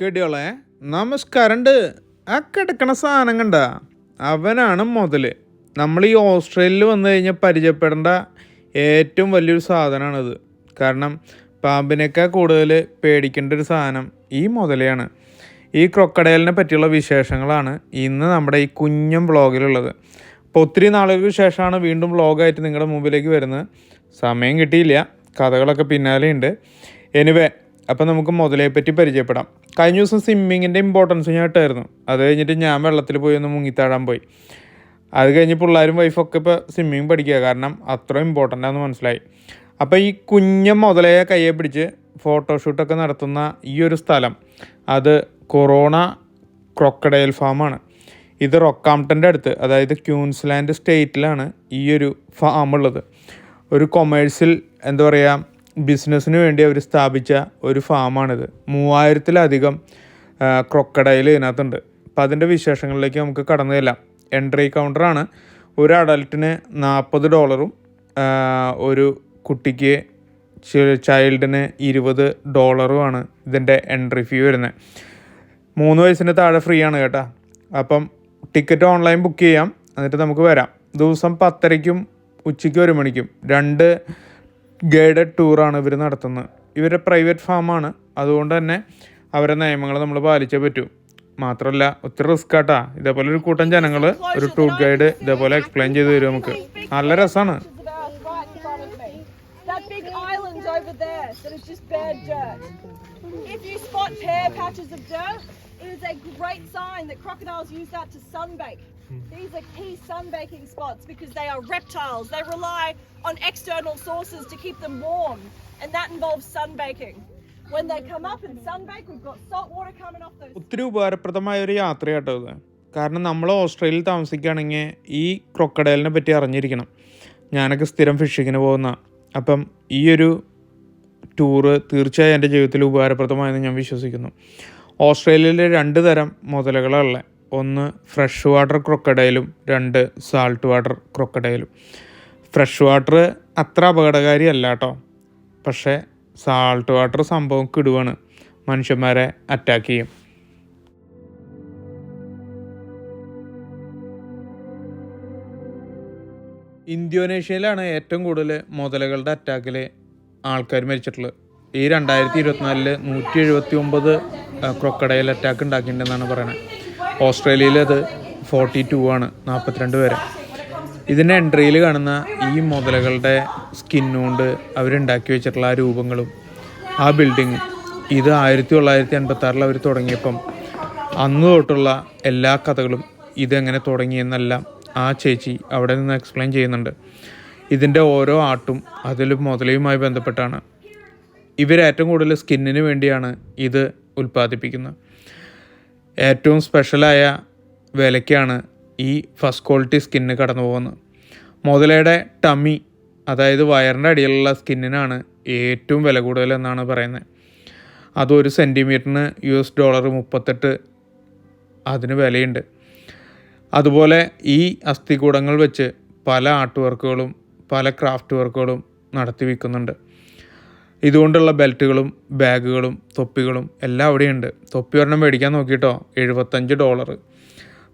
കെടിയോളെ നമസ്കാരമുണ്ട് ആ കിടക്കണ സാധനം കണ്ട അവനാണ് മുതൽ നമ്മൾ ഈ ഓസ്ട്രേലിയയിൽ വന്നു കഴിഞ്ഞാൽ പരിചയപ്പെടേണ്ട ഏറ്റവും വലിയൊരു സാധനമാണിത് കാരണം പാമ്പിനേക്കാൾ കൂടുതൽ പേടിക്കേണ്ട ഒരു സാധനം ഈ മുതലയാണ്. ഈ ക്രൊക്കഡയലിനെ പറ്റിയുള്ള വിശേഷങ്ങളാണ് ഇന്ന് നമ്മുടെ ഈ കുഞ്ഞും വ്ളോഗിലുള്ളത്. അപ്പോൾ ഒത്തിരി നാളുകൾക്ക് ശേഷമാണ് വീണ്ടും വ്ളോഗായിട്ട് നിങ്ങളുടെ മുമ്പിലേക്ക് വരുന്നത്. സമയം കിട്ടിയില്ല. കഥകളൊക്കെ പിന്നാലെയുണ്ട്. എനിവേ അപ്പം നമുക്ക് മുതലയെ പറ്റി പരിചയപ്പെടാം. കഴിഞ്ഞ ദിവസം സ്വിമ്മിങ്ങിന്റെ ഇമ്പോർട്ടൻസ് ഞാൻ ഇട്ടായിരുന്നു. അത് കഴിഞ്ഞിട്ട് ഞാൻ വെള്ളത്തിൽ പോയി ഒന്ന് മുങ്ങിത്താഴാൻ പോയി. അത് കഴിഞ്ഞ് പിള്ളേരും വൈഫൊക്കെ ഇപ്പോൾ സ്വിമ്മിങ് പഠിക്കുക കാരണം അത്ര ഇമ്പോർട്ടന്റ് ആണെന്ന് മനസ്സിലായി. അപ്പോൾ ഈ കുഞ്ഞ മുതലയെ കയ്യെ പിടിച്ച് ഫോട്ടോഷൂട്ടൊക്കെ നടത്തുന്ന ഈ ഒരു സ്ഥലം അത് കൊറോണ ക്രൊക്കഡൈൽ ഫാമാണ് ഇത് റൊക്കാംപ്ടന്റെ അടുത്ത് അതായത് ക്യൂൻസ്ലാൻഡ് സ്റ്റേറ്റിലാണ് ഈ ഒരു ഫാം ഉള്ളത്. ഒരു കൊമേഴ്സ്യൽ എന്താ പറയുക ബിസിനസ്സിന് വേണ്ടി അവർ സ്ഥാപിച്ച ഒരു ഫാമാണിത്. മൂവായിരത്തിലധികം ക്രൊക്കഡൈൽ ഇതിനകത്തുണ്ട്. അപ്പം അതിന്റെ വിശേഷങ്ങളിലേക്ക് നമുക്ക് കടന്നു ചെല്ലാം. എൻട്രി കൗണ്ടറാണ് ഒരു അഡൽട്ടിന് നാൽപ്പത് ഡോളറും ഒരു കുട്ടിക്ക് ചൈൽഡിന് ഇരുപത് ഡോളറുമാണ് ഇതിന്റെ എൻട്രി ഫീ വരുന്നത് മൂന്ന് വയസ്സിന് താഴെ ഫ്രീ ആണ് കേട്ടോ. അപ്പം ടിക്കറ്റ് ഓൺലൈൻ ബുക്ക് ചെയ്യാം. എന്നിട്ട് നമുക്ക് വരാം. ദിവസം പത്തരയ്ക്കും ഉച്ചയ്ക്ക് ഒരു മണിക്കും. രണ്ട് ഗൈഡഡ് ടൂറാണ് ഇവർ നടത്തുന്നത്. ഇവരുടെ പ്രൈവറ്റ് ഫാമാണ്. അതുകൊണ്ട് തന്നെ അവരുടെ നിയമങ്ങൾ നമ്മൾ പാലിച്ചേ പറ്റൂ. മാത്രമല്ല ഒത്തിരി റിസ്ക് ആട്ടാ. ഇതേപോലെ ഒരു കൂട്ടം ജനങ്ങൾ ഒരു ടൂർ ഗൈഡ് ഇതേപോലെ എക്സ്പ്ലെയിൻ ചെയ്ത് തരും നമുക്ക്. നല്ല രസമാണ് it is a great sign that crocodiles use that to sunbake. These are key sunbaking spots because they are reptiles. They rely on external sources to keep them warm, and that involves sunbaking. When they come up and sunbake, we've got salt water coming off those ഒത്തിരി ഉപകാരപ്രദമായ ഒരു യാത്രയാട്ടോ ഇത് കാരണം നമ്മൾ ഓസ്ട്രേലിയയിൽ താമസിക്കുകയാണെങ്കിൽ ഈ ക്രൊക്കഡൈലിനെ പറ്റി അറിഞ്ഞിരിക്കണം ഞാനൊക്കെ സ്ഥിരം ഫിഷിങ്ങിന് പോകുന്ന അപ്പം ഈ ഒരു ടൂറ് തീർച്ചയായും എന്റെ ജീവിതത്തിൽ ഉപകാരപ്രദമായെന്ന് ഞാൻ വിശ്വസിക്കുന്നു ഓസ്ട്രേലിയയിൽ രണ്ട് തരം മുതലകളുള്ള ഒന്ന് ഫ്രഷ് വാട്ടർ ക്രൊക്കഡൈലും രണ്ട് സാൾട്ട് വാട്ടർ ക്രൊക്കഡൈലും. ഫ്രഷ് വാട്ടർ അത്ര അപകടകാരി അല്ല കേട്ടോ പക്ഷേ സാൾട്ട് വാട്ടർ സംഭവം കിടുവാണ്. മനുഷ്യന്മാരെ അറ്റാക്ക് ചെയ്യും. ഇന്തോനേഷ്യയിലാണ് ഏറ്റവും കൂടുതൽ മുതലകളുടെ അറ്റാക്കിൽ ആൾക്കാർ മരിച്ചിട്ടുള്ളത്. ഈ രണ്ടായിരത്തി ഇരുപത്തിനാലിൽ നൂറ്റി എഴുപത്തി ഒമ്പത് ക്രൊക്കഡൈൽ അറ്റാക്ക് ഉണ്ടാക്കിയിട്ടുണ്ടെന്നാണ് പറയുന്നത് ഓസ്ട്രേലിയയിൽ അത് ഫോർട്ടി ടു ആണ് നാൽപ്പത്തിരണ്ട് വരെ ഇതിന്റെ എൻട്രിയിൽ കാണുന്ന ഈ മുതലകളുടെ സ്കിന്നുകൊണ്ട് അവരുണ്ടാക്കി വെച്ചിട്ടുള്ള ആ രൂപങ്ങളും ആ ബിൽഡിങ്ങും ഇത് ആയിരത്തി തൊള്ളായിരത്തി അൻപത്തി ആറിൽ അവർ തുടങ്ങിയപ്പം അന്ന് തൊട്ടുള്ള എല്ലാ കഥകളും ഇതെങ്ങനെ തുടങ്ങിയെന്നെല്ലാം ആ ചേച്ചി അവിടെ നിന്ന് എക്സ്പ്ലെയിൻ ചെയ്യുന്നുണ്ട്. ഇതിന്റെ ഓരോ ആട്ടും അതിലും മുതലയുമായി ബന്ധപ്പെട്ടാണ്. ഇവരേറ്റവും കൂടുതൽ സ്കിന്നിന് വേണ്ടിയാണ് ഇത് ഉൽപ്പാദിപ്പിക്കുന്നത്. ഏറ്റവും സ്പെഷ്യലായ വിലയ്ക്കാണ് ഈ ഫസ്റ്റ് ക്വാളിറ്റി സ്കിന്ന് കടന്നു പോകുന്നത്. മുതലയുടെ ടമ്മി അതായത് വയറിന്റെ അടിയിലുള്ള സ്കിന്നിനാണ് ഏറ്റവും വില കൂടുതലെന്നാണ് പറയുന്നത്. അത് ഒരു സെന്റിമീറ്ററിന് യു എസ് ഡോളർ മുപ്പത്തെട്ട് അതിന് വിലയുണ്ട്. അതുപോലെ ഈ അസ്ഥികൂടങ്ങൾ വെച്ച് പല ആർട്ട് വർക്കുകളും പല ക്രാഫ്റ്റ് വർക്കുകളും നടത്തി വിൽക്കുന്നുണ്ട് ഇതുകൊണ്ടുള്ള ബെൽറ്റുകളും ബാഗുകളും തൊപ്പികളും എല്ലാം അവിടെയുണ്ട്. തൊപ്പി ഒരെണ്ണം മേടിക്കാൻ നോക്കിയിട്ടോ? എഴുപത്തഞ്ച് ഡോളർ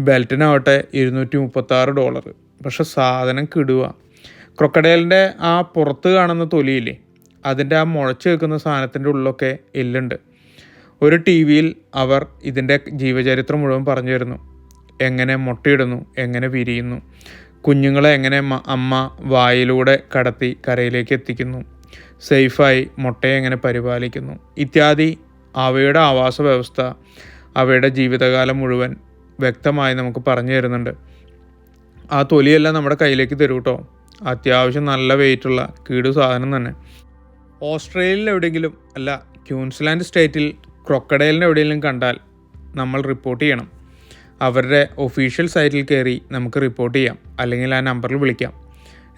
ബെൽറ്റിനാവട്ടെ ഇരുന്നൂറ്റി മുപ്പത്താറ് ഡോളർ പക്ഷെ സാധനം കിടുക ക്രൊക്കഡൈലിന്റെ ആ പുറത്ത് കാണുന്ന തൊലിയില്ലേ? അതിന്റെ ആ മുളച്ച് വെക്കുന്ന സാധനത്തിന്റെ ഉള്ളിലൊക്കെ എല്ലുണ്ട്. ഒരു ടി വിയിൽ അവർ ഇതിന്റെ ജീവചരിത്രം മുഴുവൻ പറഞ്ഞു തരുന്നു. എങ്ങനെ മുട്ടയിടുന്നു എങ്ങനെ വിരിയുന്നു കുഞ്ഞുങ്ങളെ എങ്ങനെ അമ്മ വായിലൂടെ കടത്തി കരയിലേക്ക് എത്തിക്കുന്നു. സേഫായി മുട്ടയെ എങ്ങനെ പരിപാലിക്കുന്നു. ഇത്യാദി അവയുടെ ആവാസ വ്യവസ്ഥ അവയുടെ ജീവിതകാലം മുഴുവൻ വ്യക്തമായി നമുക്ക് പറഞ്ഞു തരുന്നുണ്ട്. ആ തൊലിയെല്ലാം നമ്മുടെ കയ്യിലേക്ക് തരൂ കേട്ടോ അത്യാവശ്യം നല്ല വെയിറ്റുള്ള കീടു സാധനം തന്നെ. ഓസ്ട്രേലിയയിൽ എവിടെയെങ്കിലും അല്ല ക്യൂൻസ്ലാൻഡ് സ്റ്റേറ്റിൽ ക്രൊക്കഡൈലിനെ എവിടെയെങ്കിലും കണ്ടാൽ നമ്മൾ റിപ്പോർട്ട് ചെയ്യണം. അവരുടെ ഒഫീഷ്യൽ സൈറ്റിൽ കയറി നമുക്ക് റിപ്പോർട്ട് ചെയ്യാം. അല്ലെങ്കിൽ ആ നമ്പറിൽ വിളിക്കാം.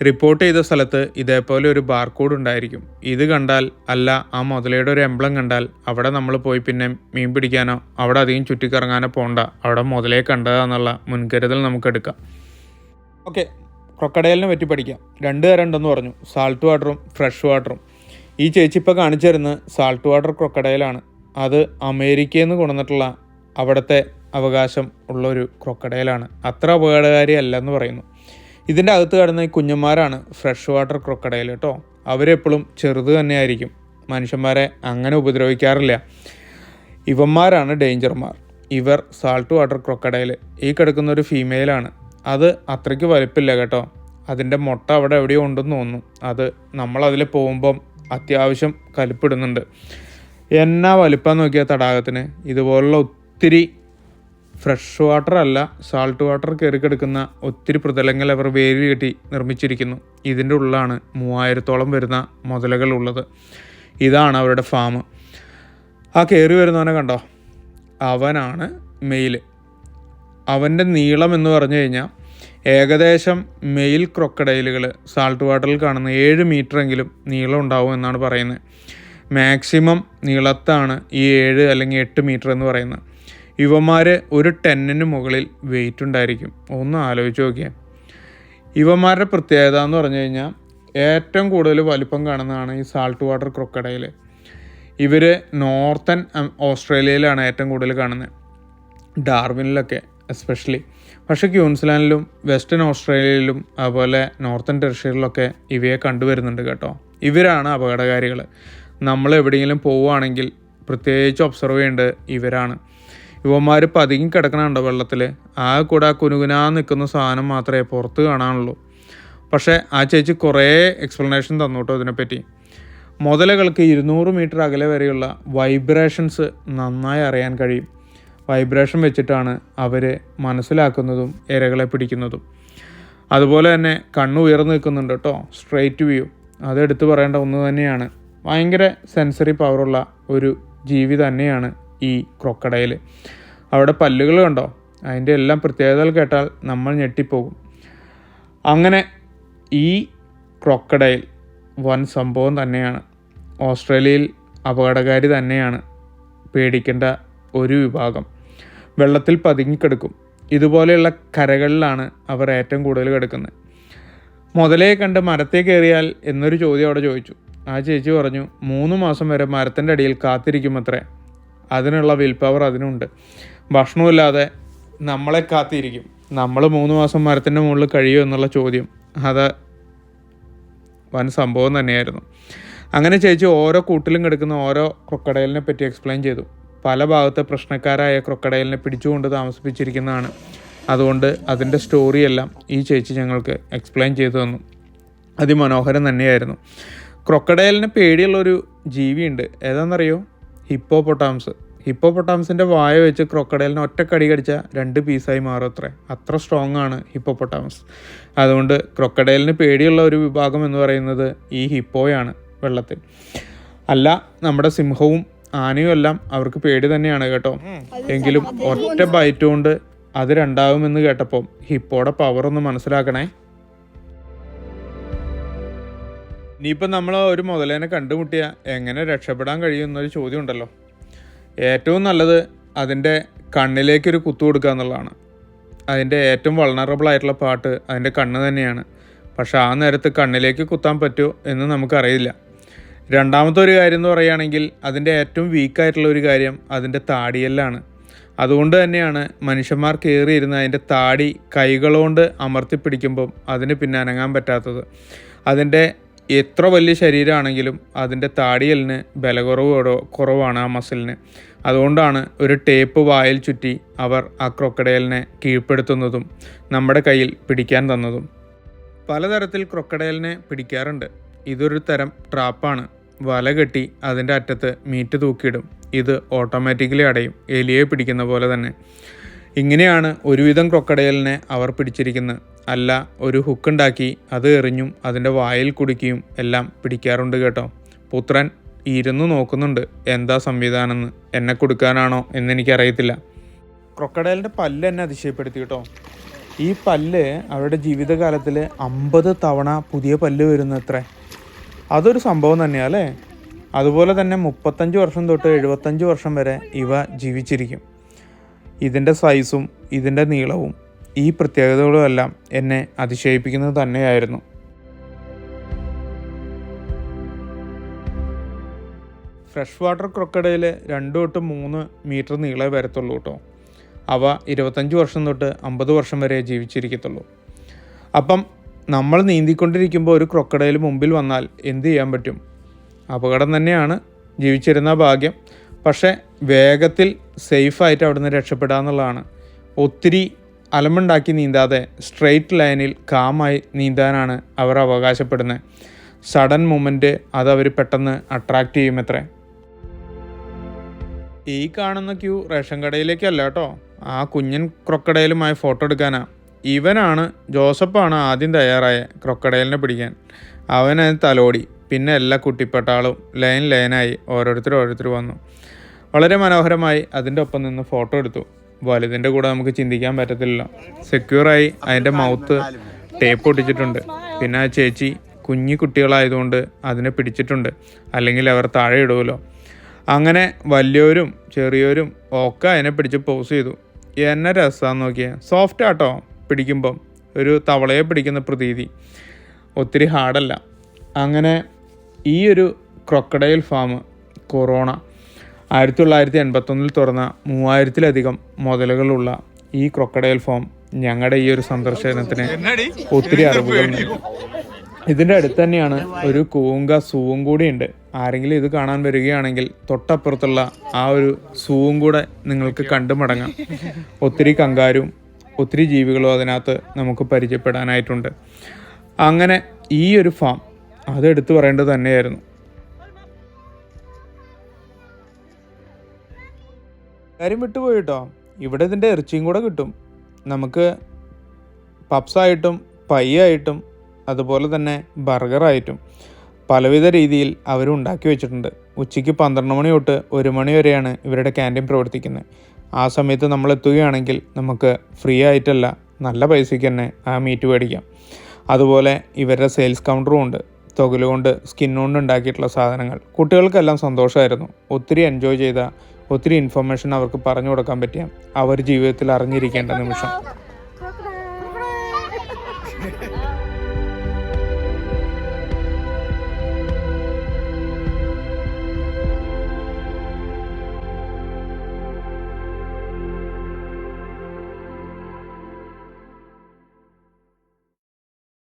റിപ്പോർട്ട് ചെയ്ത സ്ഥലത്ത് ഇതേപോലെ ഒരു ബാർകോഡ് ഉണ്ടായിരിക്കും. ഇത് കണ്ടാൽ അല്ല ആ മുതലയുടെ ഒരു എംബ്ലം കണ്ടാൽ അവിടെ നമ്മൾ പോയി പിന്നെ മീൻ പിടിക്കാനോ അവിടെ അധികം ചുറ്റിക്കറങ്ങാനോ പോണ്ട. അവിടെ മുതലേ കണ്ടതാന്നുള്ള മുൻകരുതൽ നമുക്ക് എടുക്കാം. ഓക്കെ ക്രൊക്കഡയലിനെ പറ്റി പഠിക്കാം. രണ്ട് തരം ഉണ്ടെന്ന് പറഞ്ഞു. സാൾട്ട് വാട്ടറും ഫ്രഷ് വാട്ടറും. ഈ ചേച്ചി ഇപ്പോൾ കാണിച്ചു തരുന്നത് സാൾട്ട് വാട്ടർ ക്രൊക്കഡയലാണ് അത് അമേരിക്കയിൽ നിന്ന് കൊണ്ടുവന്നിട്ടുള്ള അവിടുത്തെ അവകാശം ഉള്ള ഒരു ക്രൊക്കഡൈലാണ്. അത്ര അപകടകാരി അല്ലെന്ന് പറയുന്നു. ഇതിന്റെ അകത്ത് കിടന്ന ഈ കുഞ്ഞന്മാരാണ് ഫ്രഷ് വാട്ടർ ക്രൊക്കടയിൽ കേട്ടോ. അവരെപ്പോഴും ചെറുത് തന്നെയായിരിക്കും. മനുഷ്യന്മാരെ അങ്ങനെ ഉപദ്രവിക്കാറില്ല. ഇവന്മാരാണ് ഡേഞ്ചർമാർ. ഇവർ സാൾട്ട് വാട്ടർ ക്രൊക്കടയിൽ ഈ കിടക്കുന്ന ഒരു ഫീമെയിലാണ് അത് അത്രയ്ക്ക് വലിപ്പില്ല കേട്ടോ. അതിന്റെ മുട്ട അവിടെ എവിടെയോ ഉണ്ടെന്ന് തോന്നുന്നു. അത് നമ്മളതിൽ പോകുമ്പം അത്യാവശ്യം കലിപ്പിടുന്നുണ്ട്. എന്നാ വലിപ്പം നോക്കിയ തടാകത്തിന്? ഇതുപോലുള്ള ഒത്തിരി ഫ്രഷ് വാട്ടർ അല്ല സാൾട്ട് വാട്ടർ കയറി കിടക്കുന്ന ഒത്തിരി പ്രതലങ്ങൾ അവർ വേരി കെട്ടി നിർമ്മിച്ചിരിക്കുന്നു. ഇതിന്റെ ഉള്ളിലാണ് മൂവായിരത്തോളം വരുന്ന മുതലകൾ ഉള്ളത്. ഇതാണ് അവരുടെ ഫാം ആ കയറി വരുന്നവനെ കണ്ടോ? അവനാണ് മെയിൽ. അവന്റെ നീളം എന്ന് പറഞ്ഞു കഴിഞ്ഞാൽ ഏകദേശം മെയിൽ ക്രൊക്കഡൈലുകൾ സാൾട്ട് വാട്ടറിൽ കാണുന്ന ഏഴ് മീറ്ററെങ്കിലും നീളം ഉണ്ടാവും എന്നാണ് പറയുന്നത്. മാക്സിമം നീളത്താണ് ഈ ഏഴ് അല്ലെങ്കിൽ എട്ട് മീറ്റർ എന്ന് പറയുന്നത്. ഇവന്മാർ ഒരു ടെന്നിന് മുകളിൽ വെയിറ്റ് ഉണ്ടായിരിക്കും. ഒന്ന് ആലോചിച്ച് നോക്കിയാൽ ഇവന്മാരുടെ പ്രത്യേകത എന്ന് പറഞ്ഞു കഴിഞ്ഞാൽ ഏറ്റവും കൂടുതൽ വലിപ്പം കാണുന്നതാണ് ഈ സാൾട്ട് വാട്ടർ ക്രൊക്കടയിൽ ഇവർ നോർത്തൻ ഓസ്ട്രേലിയയിലാണ് ഏറ്റവും കൂടുതൽ കാണുന്നത്. ഡാർവിനിലൊക്കെ എസ്പെഷ്യലി പക്ഷേ ക്യൂൻസ്ലാൻഡിലും വെസ്റ്റേൺ ഓസ്ട്രേലിയയിലും അതുപോലെ നോർത്തൺ ടെറിഷറിയിലൊക്കെ ഇവയെ കണ്ടുവരുന്നുണ്ട് കേട്ടോ. ഇവരാണ് അപകടകാരികൾ നമ്മൾ എവിടെയെങ്കിലും പോവുകയാണെങ്കിൽ പ്രത്യേകിച്ച് ഒബ്സർവ് ചെയ്യേണ്ടത് ഇവരാണ്. ഇവന്മാർ പതുങ്ങി കിടക്കണുണ്ടോ വെള്ളത്തിൽ ആ കൂടെ ആ കുനുകുനാ നിൽക്കുന്ന സാധനം മാത്രമേ പുറത്ത് കാണാനുള്ളൂ. പക്ഷേ ആ ചേച്ചി കുറേ എക്സ്പ്ലനേഷൻ തന്നു കേട്ടോ ഇതിനെപ്പറ്റി. മുതലകൾക്ക് ഇരുന്നൂറ് മീറ്റർ അകലെ വരെയുള്ള വൈബ്രേഷൻസ് നന്നായി അറിയാൻ കഴിയും. വൈബ്രേഷൻ വെച്ചിട്ടാണ് അവർ മനസ്സിലാക്കുന്നതും ഇരകളെ പിടിക്കുന്നതും. അതുപോലെ തന്നെ കണ്ണ് നിൽക്കുന്നുണ്ട് കേട്ടോ സ്ട്രെയിറ്റ് വ്യൂ അതെടുത്ത് പറയേണ്ട ഒന്ന് തന്നെയാണ്. ഭയങ്കര സെൻസറി പവറുള്ള ഒരു ജീവി തന്നെയാണ് ഈ ക്രൊക്കടയിൽ അവിടെ പല്ലുകൾ കണ്ടോ? അതിന്റെ എല്ലാം പ്രത്യേകതകൾ കേട്ടാൽ നമ്മൾ ഞെട്ടിപ്പോകും. അങ്ങനെ ഈ ക്രൊക്കടയിൽ വൻ സംഭവം തന്നെയാണ്. ഓസ്ട്രേലിയയിൽ അപകടകാരി തന്നെയാണ് പേടിക്കേണ്ട ഒരു വിഭാഗം. വെള്ളത്തിൽ പതുങ്ങിക്കിടക്കും. ഇതുപോലെയുള്ള കരകളിലാണ് അവർ ഏറ്റവും കൂടുതൽ കിടക്കുന്നത്. മുതലേ കണ്ട് മരത്തെ കയറിയാൽ എന്നൊരു ചോദ്യം അവിടെ ചോദിച്ചു. ആ ചേച്ചി പറഞ്ഞു മൂന്ന് മാസം വരെ മരത്തിന്റെ അടിയിൽ കാത്തിരിക്കുമത്രേ. അതിനുള്ള വിൽ പവർ അതിനുണ്ട്. ഭക്ഷണമില്ലാതെ നമ്മളെ കാത്തിരിക്കും. നമ്മൾ മൂന്ന് മാസം മരത്തിന്റെ മുകളിൽ കഴിയുമോ എന്നുള്ള ചോദ്യം. അത് വൻ സംഭവം തന്നെയായിരുന്നു. അങ്ങനെ ചേച്ചി ഓരോ കൂട്ടിലും കിടക്കുന്ന ഓരോ ക്രൊക്കഡൈലിനെ പറ്റി എക്സ്പ്ലെയിൻ ചെയ്തു. പല ഭാഗത്തെ പ്രശ്നക്കാരായ ക്രൊക്കഡൈലിനെ പിടിച്ചുകൊണ്ട് താമസിപ്പിച്ചിരിക്കുന്നതാണ്. അതുകൊണ്ട് അതിന്റെ സ്റ്റോറിയെല്ലാം ഈ ചേച്ചി ഞങ്ങൾക്ക് എക്സ്പ്ലെയിൻ ചെയ്തു തന്നു. അതിമനോഹരം തന്നെയായിരുന്നു. ക്രൊക്കഡൈലിന് പേടിയുള്ളൊരു ജീവിയുണ്ട്. ഏതാണെന്നറിയോ ഹിപ്പോ പൊട്ടാംസ് ഹിപ്പോ പൊട്ടാംസിന്റെ വായ വെച്ച് ക്രൊക്കഡൈലിന് ഒറ്റക്കടി കടിച്ച രണ്ട് പീസായി മാറും അത്ര. അത്ര സ്ട്രോങ് ആണ് ഹിപ്പോ പൊട്ടാംസ് അതുകൊണ്ട് ക്രൊക്കഡൈലിന് പേടിയുള്ള ഒരു വിഭാഗം എന്ന് പറയുന്നത് ഈ ഹിപ്പോയാണ് വെള്ളത്തിൽ. അല്ല നമ്മുടെ സിംഹവും ആനയും എല്ലാം അവർക്ക് പേടി തന്നെയാണ് കേട്ടോ. എങ്കിലും ഒറ്റ ബൈറ്റ് കൊണ്ട് അത് രണ്ടാവുമെന്ന് കേട്ടപ്പോൾ ഹിപ്പോടെ പവർ ഒന്ന് മനസ്സിലാക്കണേ. ഇനിയിപ്പോൾ നമ്മൾ ഒരു മുതലേനെ കണ്ടുമുട്ടിയ എങ്ങനെ രക്ഷപ്പെടാൻ കഴിയും എന്നൊരു ചോദ്യം ഉണ്ടല്ലോ ഏറ്റവും നല്ലത് അതിന്റെ കണ്ണിലേക്കൊരു കുത്തു കൊടുക്കുക എന്നുള്ളതാണ്. അതിന്റെ ഏറ്റവും വളണറബിൾ ആയിട്ടുള്ള പാട്ട് അതിന്റെ കണ്ണ് തന്നെയാണ്. പക്ഷേ ആ നേരത്ത് കണ്ണിലേക്ക് കുത്താൻ പറ്റുമോ എന്ന് നമുക്കറിയില്ല. രണ്ടാമത്തെ ഒരു കാര്യം എന്ന് പറയുകയാണെങ്കിൽ അതിന്റെ ഏറ്റവും വീക്കായിട്ടുള്ള ഒരു കാര്യം അതിന്റെ താടിയെല്ലാണ്. അതുകൊണ്ട് തന്നെയാണ് മനുഷ്യന്മാർ കയറിയിരുന്ന് അതിന്റെ താടി കൈകളുകൊണ്ട് അമർത്തി പിടിക്കുമ്പം അതിന് പിന്നെ അനങ്ങാൻ പറ്റാത്തത്. അതിന്റെ എത്ര വലിയ ശരീരമാണെങ്കിലും അതിന്റെ താടിയലിന് ബലകുറവോടോ കുറവാണ് ആ മസിലിന്. അതുകൊണ്ടാണ് ഒരു ടേപ്പ് വായിൽ ചുറ്റി അവർ ആ ക്രൊക്കഡയലിനെ കീഴ്പ്പെടുത്തുന്നതും നമ്മുടെ കയ്യിൽ പിടിക്കാൻ തന്നതും. പലതരത്തിൽ ക്രൊക്കഡയലിനെ പിടിക്കാറുണ്ട്. ഇതൊരു തരം ട്രാപ്പാണ്. വല കെട്ടി അതിന്റെ അറ്റത്ത് മീറ്റ് തൂക്കിയിടും. ഇത് ഓട്ടോമാറ്റിക്കലി അടയും. എലിയെ പിടിക്കുന്ന പോലെ തന്നെ. ഇങ്ങനെയാണ് ഒരുവിധം ക്രൊക്കടയലിനെ അവർ പിടിച്ചിരിക്കുന്നത്. അല്ല ഒരു ഹുക്കുണ്ടാക്കി അത് എറിഞ്ഞും അതിന്റെ വായിൽ കുടിക്കുകയും എല്ലാം പിടിക്കാറുണ്ട് കേട്ടോ. പുത്രൻ ഇരുന്ന് നോക്കുന്നുണ്ട് എന്താ സംവിധാനം എന്ന് എന്നെ കൊടുക്കാനാണോ എന്നെനിക്കറിയത്തില്ല. ക്രൊക്കടയലിന്റെ പല്ല് എന്നെ അതിശയപ്പെടുത്തി കേട്ടോ. ഈ പല്ല് അവരുടെ ജീവിതകാലത്തിൽ അമ്പത് തവണ പുതിയ പല്ല് വരുന്നത്രേ. അതൊരു സംഭവം തന്നെയാണ് അല്ലേ? അതുപോലെ തന്നെ മുപ്പത്തഞ്ച് വർഷം തൊട്ട് എഴുപത്തഞ്ച് വർഷം വരെ ഇവ ജീവിച്ചിരിക്കും. ഇതിന്റെ സൈസും ഇതിന്റെ നീളവും ഈ പ്രത്യേകതകളുമെല്ലാം എന്നെ അതിശയിപ്പിക്കുന്നത് തന്നെയായിരുന്നു. ഫ്രഷ് വാട്ടർ ക്രൊക്കഡയിൽ രണ്ട് തൊട്ട് മൂന്ന് മീറ്റർ നീളേ വരത്തുള്ളൂ കേട്ടോ അവ ഇരുപത്തഞ്ച് വർഷം തൊട്ട് അമ്പത് വർഷം വരെ ജീവിച്ചിരിക്കത്തുള്ളൂ. അപ്പം നമ്മൾ നീന്തിക്കൊണ്ടിരിക്കുമ്പോൾ ഒരു ക്രൊക്കഡയിൽ മുമ്പിൽ വന്നാൽ എന്ത് ചെയ്യാൻ പറ്റും? അപകടം തന്നെയാണ്. ജീവിച്ചിരുന്ന ഭാഗ്യം. പക്ഷേ വേഗത്തിൽ സേഫായിട്ട് അവിടുന്ന് രക്ഷപ്പെടുക എന്നുള്ളതാണ് ഒത്തിരി അലമുണ്ടാക്കി നീന്താതെ സ്ട്രെയിറ്റ് ലൈനിൽ കാമായി നീന്താനാണ് അവർ അവകാശപ്പെടുന്നത്. സഡൻ മൂമെന്റ് അത് അവർ പെട്ടെന്ന് അട്രാക്റ്റ് ചെയ്യും ചെയ്യുമത്രേ. ഈ കാണുന്ന ക്യൂ റേഷൻ കടയിലേക്കല്ല കേട്ടോ. ആ കുഞ്ഞൻ ക്രൊക്കടയിലുമായി ഫോട്ടോ എടുക്കാനാ. ഇവനാണ് ജോസഫാണ് ആദ്യം തയ്യാറായ ക്രൊക്കടയിലിനെ പിടിക്കാൻ. അവനെ തലോടി. പിന്നെ എല്ലാ കുട്ടിപ്പട്ടാളും ലൈൻ ലൈനായി ഓരോരുത്തർ ഓരോരുത്തർ വന്നു. വളരെ മനോഹരമായി അതിന്റെ ഒപ്പം നിന്ന് ഫോട്ടോ എടുത്തു. വലുതിന്റെ കൂടെ നമുക്ക് ചിന്തിക്കാൻ പറ്റത്തില്ല സെക്യൂറായി അതിന്റെ മൗത്ത് ടേപ്പ് ഒട്ടിച്ചിട്ടുണ്ട്. പിന്നെ ആ ചേച്ചി കുഞ്ഞു കുട്ടികളായതുകൊണ്ട് അതിനെ പിടിച്ചിട്ടുണ്ട്. അല്ലെങ്കിൽ അവർ താഴെ ഇടുമല്ലോ അങ്ങനെ വലിയവരും ചെറിയവരും ഒക്കെ അതിനെ പിടിച്ച് പോസ് ചെയ്തു. എന്നെ രസമാണെന്ന് നോക്കിയാൽ സോഫ്റ്റ് ആട്ടോ പിടിക്കുമ്പം. ഒരു തവളയെ പിടിക്കുന്ന പ്രതീതി. ഒത്തിരി ഹാർഡല്ല അങ്ങനെ ഈ ഒരു ക്രൊക്കഡൈൽ ഫാം കൊറോണ ആയിരത്തി തൊള്ളായിരത്തി എൺപത്തൊന്നിൽ തുറന്ന മൂവായിരത്തിലധികം മുതലുകളുള്ള ഈ ക്രൊക്കഡൈൽ ഫോം ഞങ്ങളുടെ ഈ ഒരു സന്ദർശനത്തിന് ഒത്തിരി അറിവുകൾ ഇതിന്റെ അടുത്ത് തന്നെയാണ് ഒരു കൂങ്ക സൂവും കൂടി ഉണ്ട്. ആരെങ്കിലും ഇത് കാണാൻ വരികയാണെങ്കിൽ തൊട്ടപ്പുറത്തുള്ള ആ ഒരു സൂവും കൂടെ നിങ്ങൾക്ക് കണ്ടു മടങ്ങാം. ഒത്തിരി കങ്കാരും ഒത്തിരി ജീവികളും അതിനകത്ത് നമുക്ക് പരിചയപ്പെടാനായിട്ടുണ്ട്. അങ്ങനെ ഈ ഒരു ഫാം അത് എടുത്തു പറയേണ്ടത് തന്നെയായിരുന്നു. കാര്യം വിട്ടുപോയി കേട്ടോ ഇവിടെ ഇതിന്റെ ഇറച്ചിയും കൂടെ കിട്ടും. നമുക്ക് പപ്സായിട്ടും ആയിട്ടും അതുപോലെ തന്നെ ബർഗറായിട്ടും പലവിധ രീതിയിൽ അവർ ഉണ്ടാക്കി വെച്ചിട്ടുണ്ട്. ഉച്ചയ്ക്ക് പന്ത്രണ്ട് മണി തൊട്ട് ഒരു മണി വരെയാണ് ഇവരുടെ ക്യാന്റീൻ പ്രവർത്തിക്കുന്നത്. ആ സമയത്ത് നമ്മൾ എത്തുകയാണെങ്കിൽ നമുക്ക് ഫ്രീ ആയിട്ടല്ല നല്ല പൈസയ്ക്ക് തന്നെ ആ മീറ്റ് മേടിക്കാം. അതുപോലെ ഇവരുടെ സെയിൽസ് കൗണ്ടറും ഉണ്ട്. തൊകൽ കൊണ്ട് സ്കിൻ ഉണ്ടാക്കിയിട്ടുള്ള സാധനങ്ങൾ. കുട്ടികൾക്കെല്ലാം സന്തോഷമായിരുന്നു. ഒത്തിരി എൻജോയ് ചെയ്ത ഒത്തിരി ഇൻഫർമേഷൻ അവർക്ക് പറഞ്ഞു കൊടുക്കാൻ പറ്റിയ അവർ ജീവിതത്തിൽ അറിഞ്ഞിരിക്കേണ്ട നിമിഷം.